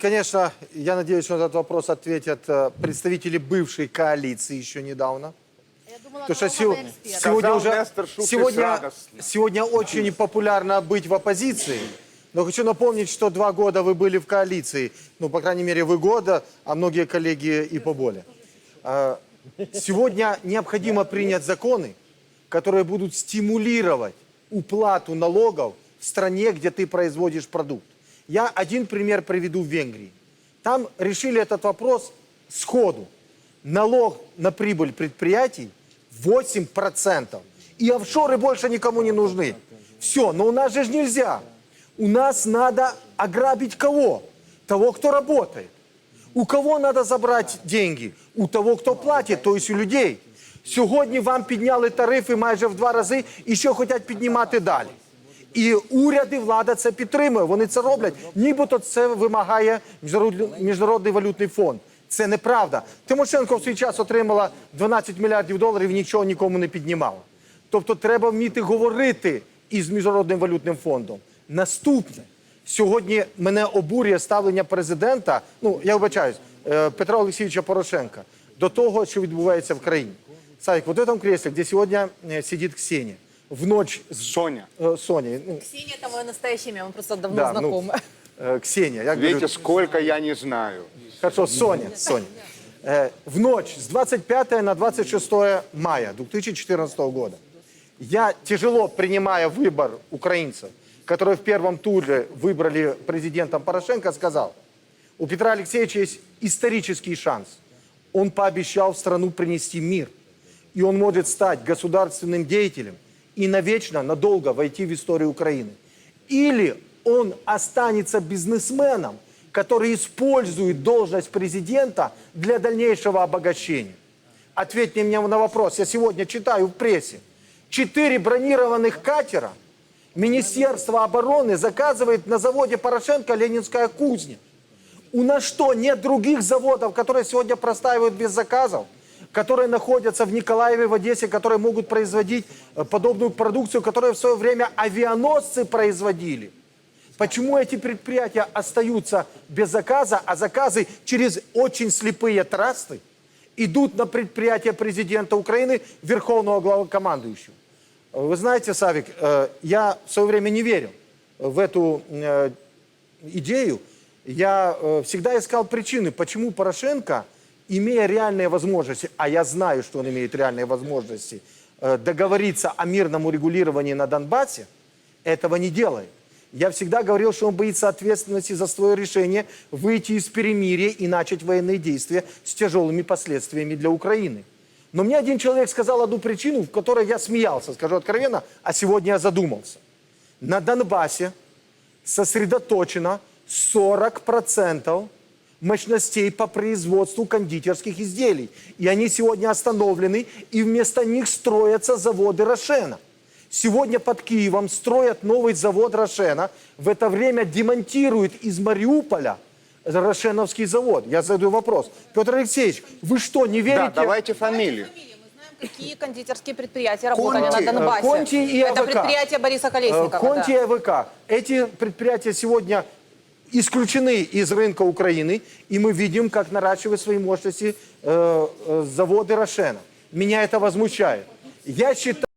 Конечно, я надеюсь, что на этот вопрос ответят э, представители бывшей коалиции еще недавно. Я думала, Потому что сего- сегодня Сказал уже Нестор Шуфрич сегодня, радостно. сегодня очень популярно быть в оппозиции. Но хочу напомнить, что два года вы были в коалиции. Ну, по крайней мере, вы года, а многие коллеги и поболее. А, Сегодня необходимо принять законы, которые будут стимулировать уплату налогов в стране, где ты производишь продукт. Я один пример приведу в Венгрии. Там решили этот вопрос сходу. Налог на прибыль предприятий 8%. И офшоры больше никому не нужны. Все, но у нас же ж нельзя. У нас надо ограбить кого? Того, кто работает. У кого надо забрати деньги? У того, хто платить, тобто у людей. Сьогодні вам підняли тарифи майже в два рази і що хочуть піднімати далі. І уряд і влада це підтримує. Вони це роблять. Нібито це вимагає Міжнародний- валютний фонд. Це неправда. Тимошенко в свій час отримала 12 мільярдів доларів, нічого нікому не піднімала. Тобто треба вміти говорити із Міжнародним валютним фондом. Наступне. Сьогодні мене обурює ставлення президента, ну я вибачаюсь, е, Петра Олексійовича Порошенка до того, що відбувається в країні. Савик, вот в этом кресле, где сегодня э, сидит Ксения, в ночь с Соня. э, Соней, ну, Ксения – это мое настоящее имя, мы просто давно да, ну, знакомы. э, Ксения, я говорю, Видите, сколько я не знаю. Хорошо, Соня, Соня. Э, в ночь с 25 на 26 мая 2014 года я тяжело принимая выбор украинцев, которые в первом туре выбрали президентом Порошенко, сказал, у Петра Алексеевича есть исторический шанс. Он пообещал в страну принести мир. И он может стать государственным деятелем и навечно, надолго войти в историю Украины. Или он останется бизнесменом, который использует должность президента для дальнейшего обогащения. Ответьте мне на вопрос. Я сегодня читаю в прессе. Четыре бронированных катера Министерство обороны заказывает на заводе Порошенко Ленинская кузня. У нас что, нет других заводов, которые сегодня простаивают без заказов? Которые находятся в Николаеве, в Одессе, которые могут производить э, подобную продукцию, которую в свое время авианосцы производили? Почему эти предприятия остаются без заказа, а заказы через очень слепые трасты идут на предприятие президента Украины, верховного главнокомандующего? Вы знаете, Савик, э, я в свое время не верил в эту э, идею. Я э, всегда искал причины, почему Порошенко, имея реальные возможности, а я знаю, что он имеет реальные возможности, э, договориться о мирном урегулировании на Донбассе, этого не делает. Я всегда говорил, что он боится ответственности за свое решение выйти из перемирия и начать военные действия с тяжелыми последствиями для Украины. Но мне один человек сказал одну причину, в которой я смеялся, скажу откровенно, а сегодня я задумался. На Донбассе сосредоточено 40% мощностей по производству кондитерских изделий. И они сегодня остановлены, и вместо них строятся заводы Рошена. Сегодня под Киевом строят новый завод Рошена. В это время демонтируют из Мариуполя Рошеновский завод. Я задаю вопрос. Петр Алексеевич, вы что, не верите? Да, давайте фамилию. Какие кондитерские предприятия работали Конти, на Донбассе? э, Конти и Это АВК. предприятие Бориса Э, Колесникова. Конти да. и АВК. Эти предприятия сегодня исключены из рынка Украины, и мы видим, как наращивают свои мощности э, э, заводы Рошена. Меня это возмущает. Я считаю...